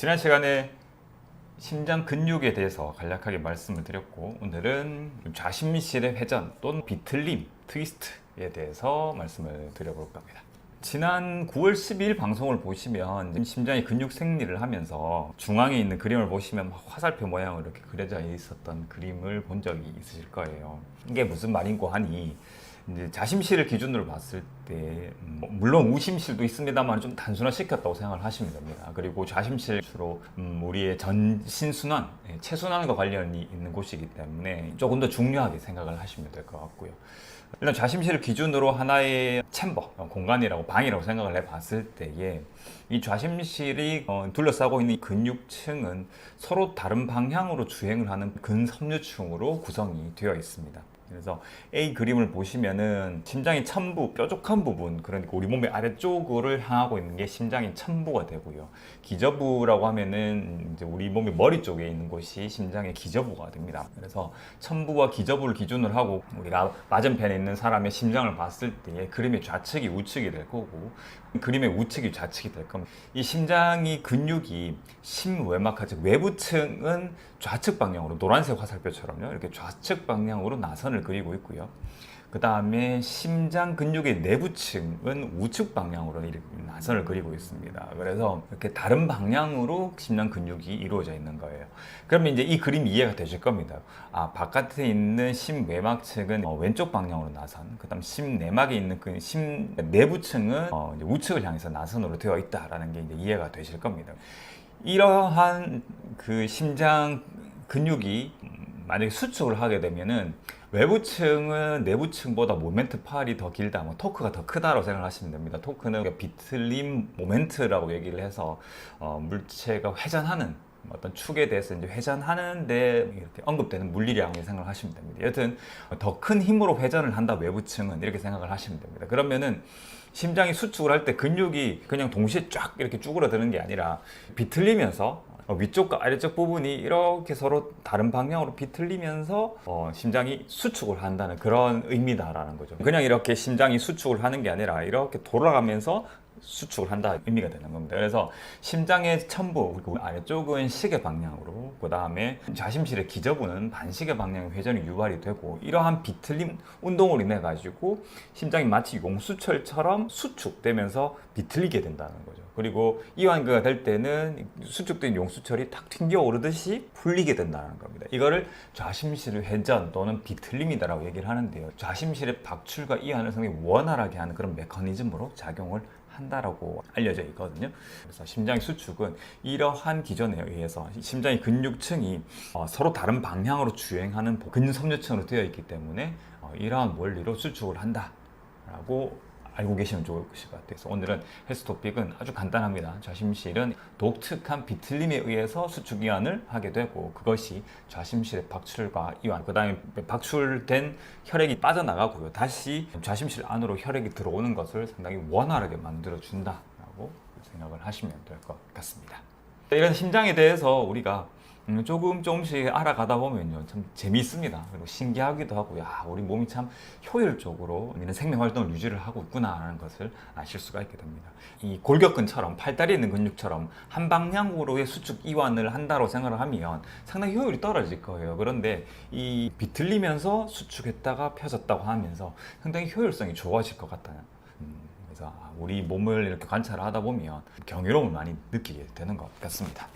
지난 시간에 심장 근육에 대해서 간략하게 말씀을 드렸고 오늘은 좌심실의 회전 또는 비틀림, 트위스트에 대해서 말씀을 드려볼까 합니다. 지난 9월 12일 방송을 보시면 심장이 근육 생리를 하면서 중앙에 있는 그림을 보시면 막 화살표 모양으로 이렇게 그려져 있었던 그림을 본 적이 있으실 거예요. 이게 무슨 말인고 하니 이제 자심실을 기준으로 봤을 때 뭐, 물론 우심실도 있습니다만 좀 단순화시켰다고 생각을 하시면 됩니다. 그리고 좌심실 주로 음, 우리의 전신순환, 예, 체순환과 관련이 있는 곳이기 때문에 조금 더 중요하게 생각을 하시면 될 것 같고요. 일단 좌심실을 기준으로 하나의 챔버, 어, 공간이라고 방이라고 생각을 해봤을 때에 이 좌심실이 어, 둘러싸고 있는 이 근육층은 서로 다른 방향으로 주행을 하는 근섬유층으로 구성이 되어 있습니다. 그래서 A 그림을 보시면은 심장의 첨부, 뾰족한 부분, 그러니까 우리 몸의 아래쪽을 향하고 있는 게 심장의 첨부가 되고요. 기저부라고 하면은 이제 우리 몸의 머리 쪽에 있는 곳이 심장의 기저부가 됩니다. 그래서 첨부와 기저부를 기준으로 하고 우리가 맞은편에 있는 사람의 심장을 봤을 때 그림의 좌측이 우측이 될 거고 그림의 우측이 좌측이 될 겁니다. 이 심장이 근육이 심외막 하 즉 외부층은 좌측 방향으로 노란색 화살표처럼요 이렇게 좌측 방향으로 나선을 그리고 있고요. 그 다음에 심장 근육의 내부층은 우측 방향으로 나선을 그리고 있습니다. 그래서 이렇게 다른 방향으로 심장 근육이 이루어져 있는 거예요. 그러면 이제 이 그림이 이해가 되실 겁니다. 아, 바깥에 있는 심외막층은 어, 왼쪽 방향으로 나선, 그 다음 심내막에 있는 그 심 내부층은 어, 우측을 향해서 나선으로 되어 있다라는 게 이제 이해가 되실 겁니다. 이러한 그 심장 근육이 음, 만약에 수축을 하게 되면은 외부층은 내부층보다 모멘트 팔이 더 길다, 뭐 토크가 더 크다라고 생각하시면 됩니다. 토크는 비틀림 모멘트라고 얘기를 해서 어, 물체가 회전하는 어떤 축에 대해서 이제 회전하는데 이렇게 언급되는 물리량을 생각하시면 됩니다. 여튼 더 큰 힘으로 회전을 한다 외부층은 이렇게 생각을 하시면 됩니다. 그러면은 심장이 수축을 할 때 근육이 그냥 동시에 쫙 이렇게 쭈그러드는 게 아니라 비틀리면서 어, 위쪽과 아래쪽 부분이 이렇게 서로 다른 방향으로 비틀리면서 어, 심장이 수축을 한다는 그런 의미다라는 거죠. 그냥 이렇게 심장이 수축을 하는 게 아니라 이렇게 돌아가면서 수축을 한다 의미가 되는 겁니다. 그래서 심장의 첨부 그리고 아래쪽은 시계 방향으로 그 다음에 좌심실의 기저부는 반시계 방향의 회전이 유발이 되고 이러한 비틀림 운동으로 인해 가지고 심장이 마치 용수철처럼 수축되면서 비틀리게 된다는 거죠. 그리고 이완기가 될 때는 수축된 용수철이 탁 튕겨 오르듯이 풀리게 된다는 겁니다. 이거를 좌심실의 회전 또는 비틀림이다라고 얘기를 하는데요. 좌심실의 박출과 이완을 상당히 원활하게 하는 그런 메커니즘으로 작용을 한다라고 알려져 있거든요. 그래서 심장의 수축은 이러한 기전에 의해서 심장의 근육층이 어, 서로 다른 방향으로 주행하는 근섬유층으로 되어 있기 때문에 어, 이러한 원리로 수축을 한다라고 알고 계시면 좋을 것 같아요. 그래서 오늘은 헬스 토픽은 아주 간단합니다. 좌심실은 독특한 비틀림에 의해서 수축 이완을 하게 되고 그것이 좌심실의 박출과 이완, 그 다음에 박출된 혈액이 빠져나가고요. 다시 좌심실 안으로 혈액이 들어오는 것을 상당히 원활하게 만들어 준다라고 생각을 하시면 될 것 같습니다. 이런 심장에 대해서 우리가 음, 조금 조금씩 알아가다 보면요. 참 재미있습니다. 그리고 신기하기도 하고 야 우리 몸이 참 효율적으로 이런 생명 활동을 유지를 하고 있구나라는 것을 아실 수가 있게 됩니다. 이 골격근처럼 팔다리에 있는 근육처럼 한 방향으로의 수축 이완을 한다고 생각을 하면 상당히 효율이 떨어질 거예요. 그런데 이 비틀리면서 수축했다가 펴졌다고 하면서 상당히 효율성이 좋아질 것 같다는 음, 그래서 우리 몸을 이렇게 관찰을 하다 보면 경이로움을 많이 느끼게 되는 것 같습니다.